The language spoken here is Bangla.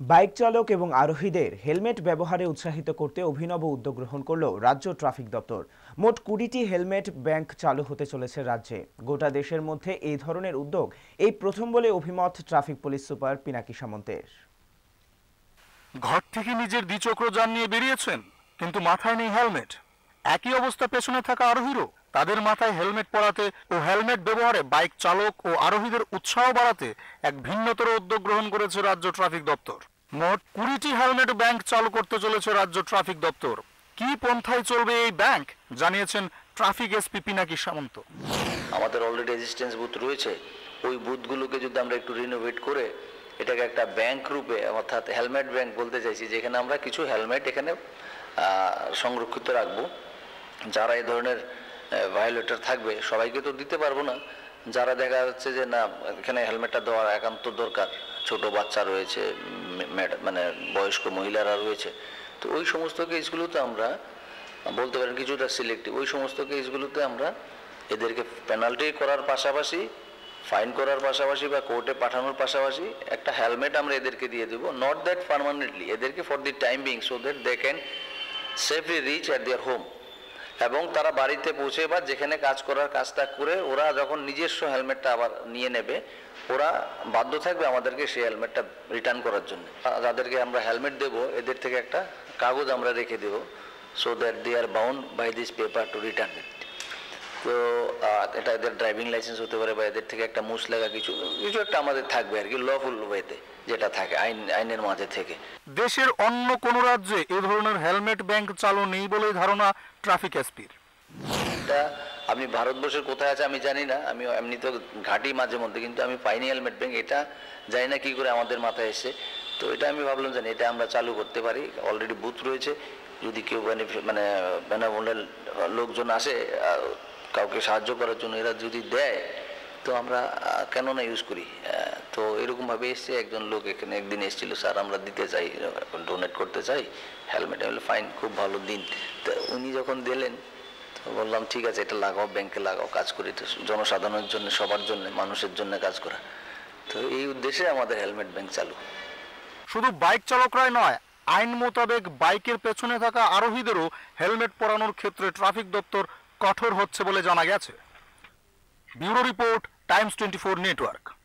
বাইক চালক এবং আরোহীদের হেলমেট ব্যবহারে উৎসাহিত করতে অভিনব উদ্যোগ গ্রহণ করল রাজ্য ট্রাফিক দপ্তর। মোট কুড়িটি হেলমেট ব্যাংক চালু হতে চলেছে রাজ্যে। গোটা দেশের মধ্যে এই ধরনের উদ্যোগ এই প্রথম বলে অভিমত ট্রাফিক পুলিশ সুপার পিনাকি সামন্তের। ঘর থেকে নিজের দ্বিচক্র যান নিয়ে বেরিয়েছেন, কিন্তু মাথায় নেই হেলমেট। একই অবস্থা পেছনে থাকা আরোহীরও। তাদের মাথায় হেলমেট পরাতে ও হেলমেট ব্যবহারে বাইক চালক ও আরোহীদের উৎসাহ বাড়াতে এক ভিন্নতর উদ্যোগ গ্রহণ করেছে রাজ্য ট্রাফিক দপ্তর। মোট কুড়িটি হেলমেট ব্যাংক চালু করতে চলেছে রাজ্য ট্রাফিক দপ্তর। কি পন্থায় চলবে এই ব্যাংক? জানিয়েছেন ট্রাফিক এসপি পিনাকি সামন্ত। আমাদের অলরেডি রেজিস্ট্যান্স বুথ রয়েছে। ওই বুথগুলোকে যদি আমরা একটু রিনোভেট করে, এটাকে একটা ব্যাংক রূপে, অর্থাৎ হেলমেট ব্যাংক বলতে চাইছি, যেখানে আমরা কিছু হেলমেট এখানে সংরক্ষিত রাখব। যারা এই ধরনের ভায়োলেটর থাকবে, সবাইকে তো দিতে পারব না। যারা দেখা যাচ্ছে যে না, এখানে হেলমেটটা দেওয়ার একান্ত দরকার। ছোট বাচ্চা রয়েছে মানে বয়স্ক মহিলারা রয়েছে। তো ওই সমস্ত কেসগুলোতে আমরা, বলতে পারেন কিছুটা সিলেক্টিভ ওই সমস্ত কেসগুলোতে আমরা এদেরকে পেনাল্টি করার পাশাপাশি ফাইন করার পাশাপাশি বা কোর্টে পাঠানোর পাশাপাশি একটা হেলমেট আমরা এদেরকে দিয়ে দেবো। নট দ্যাট পারমানেন্টলি এদেরকে for the time being so that they can safely reach at their home এবং তারা বাড়িতে পৌঁছে বা যেখানে কাজ করার কাজটা করে, ওরা যখন নিজস্ব হেলমেটটা আবার নিয়ে নেবে, ওরা বাধ্য থাকবে আমাদেরকে সেই হেলমেটটা রিটার্ন করার জন্য। যাদেরকে আমরা হেলমেট দেব, এদের থেকে একটা কাগজ আমরা রেখে দেব so that they are bound by this paper to return it তো এটা এদের ড্রাইভিং লাইসেন্স হতে পারে বা এদের থেকে একটা মুস লাগা কিছু কিছু একটা আমাদের থাকবে আর কি লফুল ওয়েতে যেটা থাকে আইন আইনের মাঝে থেকে। দেশের অন্য কোন রাজ্যে এ ধরনের হেলমেট ব্যাংক চালু নেই বলেই ধারণা ট্রাফিক এসপির এটা আপনি ভারতবর্ষের কোথায় আছে আমি জানি না আমি এমনি তো ঘাটি মাঝে মধ্যে কিন্তু আমি পাইনি হেলমেট ব্যাংক এটা জানি না কি করে আমাদের মাথায় এসে। তো এটা আমি ভাবলাম জানি এটা আমরা চালু করতে পারি অলরেডি বুথ রয়েছে যদি কেউ মানে বেনামূল্যের লোকজন আসে কাউকে সাহায্য করার জন্য এরা যদি দেয়, তো আমরা কেন না ইউজ করি? তো এরকমভাবে এসছে, একজন লোক এখানে একদিন এসেছিল, স্যার, আমরা দিতে চাই ডোনেট করতে চাই হেলমেট হলে ফাইন খুব ভালো দিন। তো উনি যখন দিলেন, তো বললাম, ঠিক আছে, এটা লাগাও ব্যাংকে লাগাও, কাজ করি। তো জনসাধারণের জন্য, সবার জন্য, মানুষের জন্য কাজ করা। তো এই উদ্দেশ্যে আমাদের হেলমেট ব্যাংক চালু। শুধু বাইক চালকরাই নয়, আইন মোতাবেক বাইকের পেছনে থাকা আরোহীদেরও হেলমেট পরানোর ক্ষেত্রে ট্রাফিক দপ্তর কঠোর হচ্ছে বলে জানা গেছে। Bureau report Times Twenty Network.